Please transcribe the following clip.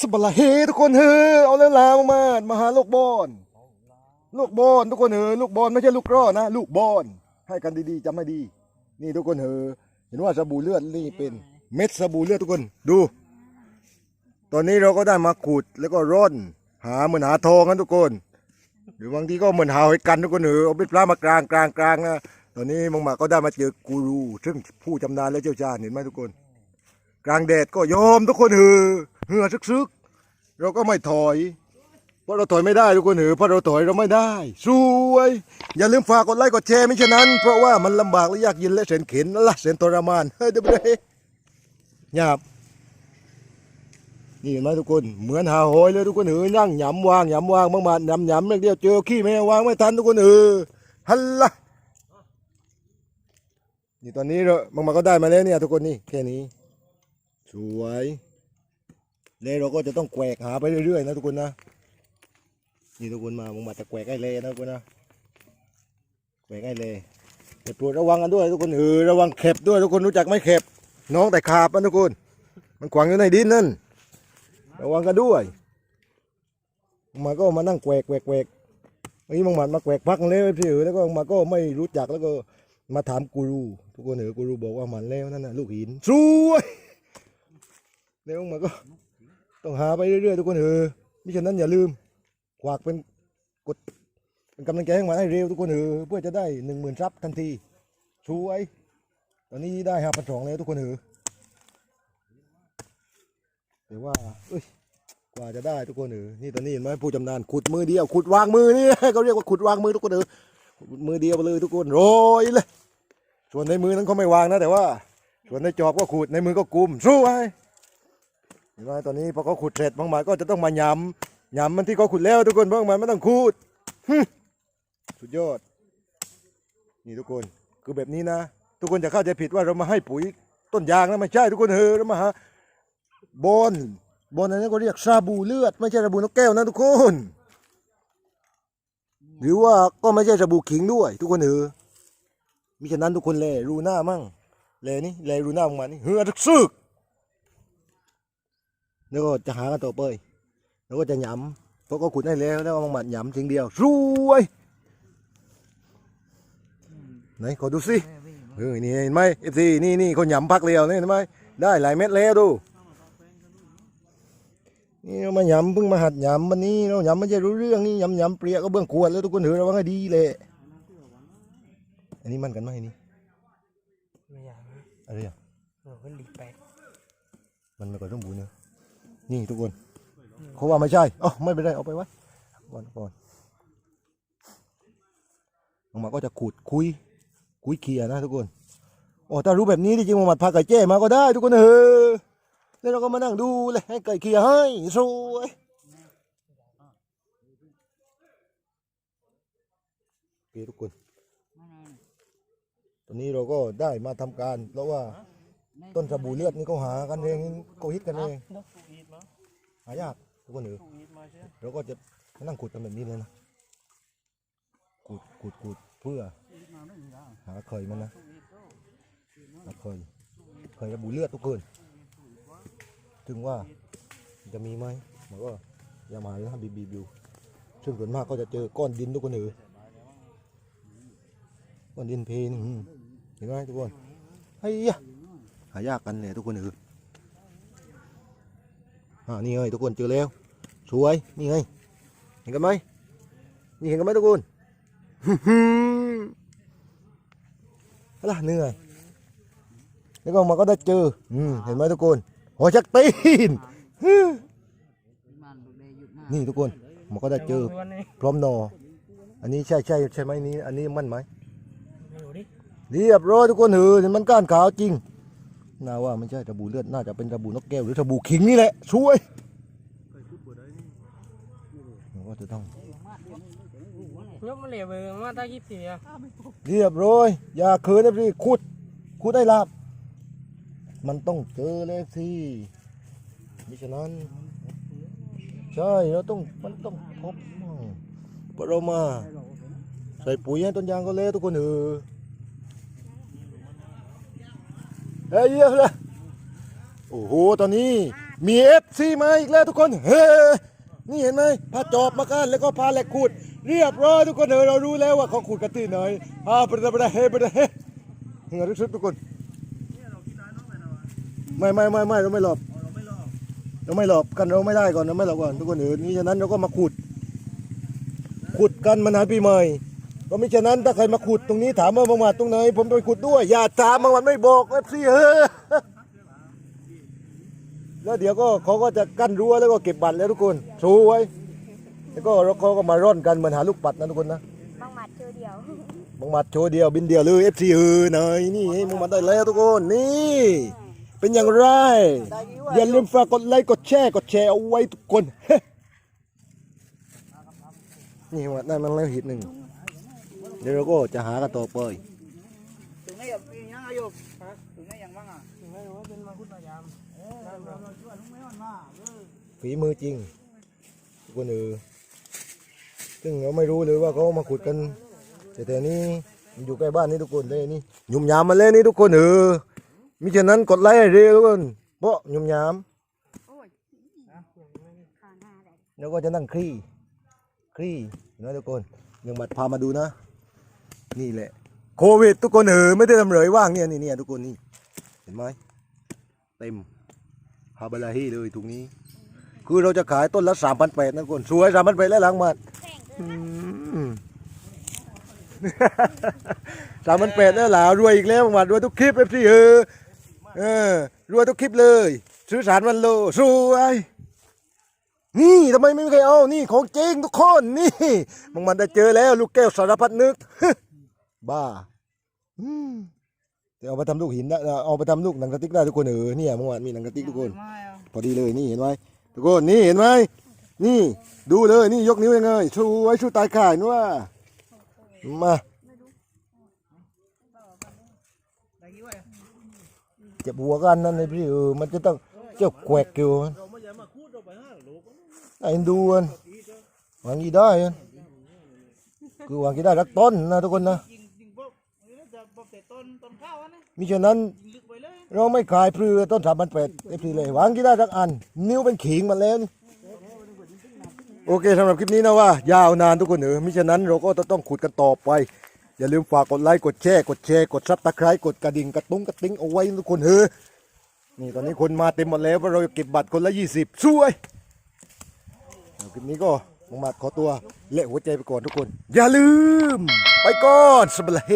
สบลาเฮทุกคนเฮ้อเอาแล้วลาวมามาหาลูกบอลลูกบอลทุกคนเฮ้อลูกบอลไม่ใช่ลูกกร้อนะ ลูกบอลให้กันดีๆจำให้ดี นี่ทุกคนเฮ้อเห็นว่าสบู่เลือดนี่เป็นเม็ดสบู่เลือดทุกคนดู ตอนนี้เราก็ได้มาขุดแล้วก็ร่อนหาเหมือนหาทองกันทุกคน หรือบางทีก็เหมือนหาหอยกันทุกคนเออเอาเป็นปลามากลางกลางกลางนะ ตอนนี้มังหมาก็ได้มาเจอกูรู ซึ่งผู้ชำนาญและเชี่ยวชาญเห็นไหมทุกคน กลางแดดก็ยอมทุกคนเออเหือซึกๆ เราก็ไม่ถอย เพราะเราถอยไม่ได้ทุกคนเออเพราะเราถอยเราไม่ได้สวย อย่าลืมฝากกดไลค์กดแชร์ไม่ฉะนั้น เพราะว่ามันลำบากและยากเย็นและแสนเข็นนั่นละแสนทรมานเฮ้ยเดี๋ยวไปหยาบนี่เห็นไหมทุกคนเหมือนหาหอยเลยทุกคนเออนั่งหยำวางหยำวางบางมาหยำหยำเรื่องเดียวเจอขี้แม่วางไม่ทันทุกคนเออฮัลละ นี่ตอนนี้เราบางมาก็ได้มาแล้วเนี่ยทุกคนนี่แค่นี้ สวยแล้วเราก็จะต้องแกวกหาไปเรื่อยๆนะทุกคนนะนี่ทุกคนมาบางมาจะแกวกให้เลยนะทุกคนนะแกวกให้เลยแต่โปรดระวังกันด้วยทุกคนเออระวังเข็บด้วยทุกคนรู้จักไหมเข็บ น้องแต่ขาบนะทุกคน มันขวางอยู่ในดินนั่นระวังกันด้วยมันก็มานั่งแกวกแกวกแกวกเฮ้มังมันมาแกวกพักแล้วพี่เอ๋แล้วก็มาก็ไม่รู้จักแล้วก็ มาถามกูรู ทุกคนเอ๋กูรูบอกว่ามันแล้วนั่นน่ะลูกหินสวยแล้วมันก็ ต้องหาไปเรื่อยๆทุกคนเหอมิฉะนั้นอย่าลืมขวากเป็นกดเป็นกำลังใจให้มันให้เร็วทุกคนเหอเพื่อจะได้หนึ่งหมื่นซับทันทีสวยตอนนี้ได้ห้าพันสองแล้วทุกคนเหอ๋แต่ว่าเอ้ยกว่าจะได้ทุกคนเออนี่ตอนนี้เห็นไหมผู้จำนานขุดมือเดียวขุดวางมือนี่เขาเรียกว่าขุดวางมือทุกคนเออ มือเดียวไปเลยทุกคนโรยเลย ส่วนในมือนั้นเขาไม่วางนะ แต่ว่า ส่วนในจอบก็ขุดในมือก็กุมสู้ไว้เห็นไหมตอนนี้พอเขาขุดเสร็จบางหมายก็จะต้องมาย้ำย้ำมันที่เขาขุดแล้วทุกคนบางหมายไม่ต้องขุดสุดยอด นี่ทุกคนคือแบบนี้นะ ทุกคนจะเข้าใจผิดว่าเรามาให้ปุ๋ยต้นยางนะไม่ใช่ทุกคนเออเรามาหาบอนบอนอันนี้ก็เรียกซาบูเลือด ไม่ใช่สบู่นกแก้วนะทุกคน หรือว่าก็ไม่ใช่สบู่ขิงด้วย ทุกคนเออมิฉะนั้นทุกคนแลรูหน้ามั่งแลนี่แลรูหน้าของมันนี่เฮือทึกซึกแล้วก็จะหากันต่อไปแล้วก็จะหยำเพราะก็ขุดได้แล้วแล้วก็มาหมัดหยำสิ่งเดียวสวยไหนขอดูสิเออนี่เห็นไหมเอฟซีนี่นี่เขาหยำพักเดียวนี่เห็นไหมได้หลายเม็ดแล้วดู นี่เรามาหยำเพิ่งมาหัดหยำวันนี้เราหยำไม่ใช่รู้เรื่องนี่หยำหยำเปรี้ยก็เบื้องขวดแล้วทุกคนถือระวังให้ดีเลยอันนี้มันกันไหมอันนี่ไม่อยากนะอะไรอะเออมันดีแปลกมันไม่ก่อนต้องบูนเนอะนี่ทุกคนเขาว่าไม่ใช่เอ๋อไม่เป็นไรเอาไปไว้ก่อนก่อนออกมาก็จะขูดคุย คุยเคียร์นะทุกคนโอ้ถ้ารู้แบบนี้ที่จริงมาหมัดพาไก่เจ้มาก็ได้ทุกคนเออ แล้วเราก็มานั่งดูเลยให้ไก่เคียร์ให้สวยโอเคทุกคน ตอนนี้เราก็ได้มาทำการ เพราะว่าต้นสบู่เลือดนี่เขาหากันเองเขาฮิตกันเองหายากทุกคนเออเราก็จะมานั่งขุดกันแบบนี้เลยนะขุดขุดขุดเพื่อ หาเคยมันนะหาเคยเคยสบู่เลือดทุกคน ถึงว่าจะมีไหมมันก็อย่ามาเลยนะบีบีบิวซึ่งส่วนมากก็จะเจอก้อนดินทุกคนเออก้อนดินเพนเห็นไหมทุกคนเฮ้ยะหายากกันเลยทุกคนเอออ่านี่ไงทุกคนเจอแล้วสวยนี่ไงเห็นกันไหมนี่เห็นกันไหมทุกคนอะไรเหนื่อยแล้วก็มาก็ได้เจอ อืม เห็นไหมทุกคน หัวชักตีน นี่ทุกคนมันก็ได้เจอวันนี้พร้อมหนอ อันนี้ใช่ใช่ใช่ไหมนี้ อันนี้มั่นไหมไม่รู้ดิเรียบร้อยทุกคนเออเห็นมันก้านขาวจริงน่าว่าไม่ใช่ตะบูเลือดน่าจะเป็นตะบูนกแก้วหรือตะบูขิงนี่แหละช่วยมันก็จะต้องยกมาเหลวเบอร์มาตาคิดเสียเรียบร้อยอย่าเขินนะพี่ขุดขุดได้ลาบ มันต้องเจอเลยสิมิฉะนั้น ใช่เราต้องมันต้องพบเพราเรามาใส่ปุ๋ยให้ต้นยางก็เละทุกคนเออเฮ้ยเยี่ยมเลยโอ้โห ตอนนี้มีเอฟซีมาอีกแล้วทุกคน เฮ้นี่เห็นไหมพาจอบมากันแล้วก็พาแหลกขุดเรียบร้อยทุกคนเออเรารู้แล้วว่าเขาขุดกันที่ไหนพาไปไปเฮ้ไปเฮ้เฮ้ยรู้สึกทุกคน ไม่ไม่ไม่ไม่เราไม่หลบเราไม่หลบกันเราไม่ได้ก่อนเราไม่หลบก่อนทุกคนเออนี่ฉะนั้นเราก็มาขุด ขุดกันมานานปีใหม่เพราะมิฉะนั้นถ้าใครมาขุดตรงนี้ถามว่าบางหมัดตรงไหน ผมไปขุดด้วย อย่าถามบางหมัดไม่บอกเอฟซีเฮ้อแล้วเดี๋ยวก็เขาก็จะกั้นรั้วแล้วก็เก็บบัตรแล้วทุกคนชูไว้ แล้วก็เขาก็มาร่อนกันเหมือนหาลูกปัดนะทุกคนนะบางหมัดเจอเดียวบางหมัดโชว์เดียวบินเดียวเลยเอฟซีเออหน่อยนี่บางหมัดได้แล้วทุกคนนี่ เป็นอย่างไร อย่าลืมฝากกดไลค์กดแชร์กดแชร์เอาไว้ทุกคน นี่ว่าได้มันแล้วหิตหนึ่ง เดี๋ยวเราก็จะหากันต่อไปตรงนี้ยังยังอายุตรงนี้ยังบ้างอะไม่รู้ว่าเป็นมาคุดพยายามฝีมือจริงทุกคนเออซึ่งเราไม่รู้เลยว่าเขามาขุดกันแต่แต่นี้อยู่ใกล้บ้านนี่ทุกคนเลยนี่หยุ่มยามมาเลยนี่ทุกคนเออ มิฉะนั้นกดไลค์ให้เร็วทุกคนเพราะยุ่มยามแล้วก็จะนั่งคลี่คลี่นะทุกคนยังบัดพามาดูนะ นี่แหละ โควิด ทุกคนเออไม่ได้ทำเลยว่างเนี่ยนี่เนี่ยทุกคนนี่เห็นไหมเต็มฮาบาลาฮีเลยตรงนี้ คือเราจะขายต้นละสามพันแปดนะทุกคนสวยสามพันแปดแล้วหลังมัดสามพันแปดแล้วหลารวยอีกแล้วหมัดรวยทุกคลิปเอฟซีเออ เออรวยทุกคลิปเลย ซื้อสารวันโลสวยนี่ทำไมไม่มีใครเอานี่ของจริงทุกคนนี่บางมันได้เจอแล้ว ลูกแก้วสารพัดนึกบ้าอืมแต่เอาไปทำลูกหินได้เอาไปทำลูกหนังกระติกได้ทุกคนเออเนี่ยเมื่อวานมีหนังกระติกทุกคนไม่เอาพอดีเลยนี่เห็นไหมทุกคนนี่เห็นไหมนี่ ดูเลยนี่ยกนิ้วยังไงชูไว้ชูตายข่ายนัวมา ได้กี่วัน เจ็บหัวกันนั่นเลยพี่เออมันจะต้องเจ้าแกวกเกี่ยวมันเราไม่อยากมาคูดเราไปห้าโลกไอ้ดูมันวางกี่ได้มันคือวางกี่ได้รักต้นนะทุกคนนะยิงยิงปุ๊บนี่จะปุ๊บแต่ต้นต้นข้าวนะมิฉะนั้นเราไม่ขายพลือต้นสามพันแปดเอฟซีเลยวางกี่ได้สักอัน นิ้วเป็นขิงมาแล้วนี่โอเคสำหรับคลิปนี้นะว่า ยาวนานทุกคนเออมิฉะนั้นเราก็ต้องขุดกันต่อไป อย่าลืมฝากกดไลค์กดแชร์กดแชร์กดซับตะไคร้กดกระดิ่งกระตุ้งกระติ้งเอาไว้ทุกคนเฮ้อนี่ตอนนี้คนมาเต็มหมดแล้วเพราะเราเก็บบัตรคนละยี่สิบช่วยคลิปนี้ก็มงมาขอตัวเละหัวใจไปก่อนทุกคน อย่าลืม ไปก่อนสบาย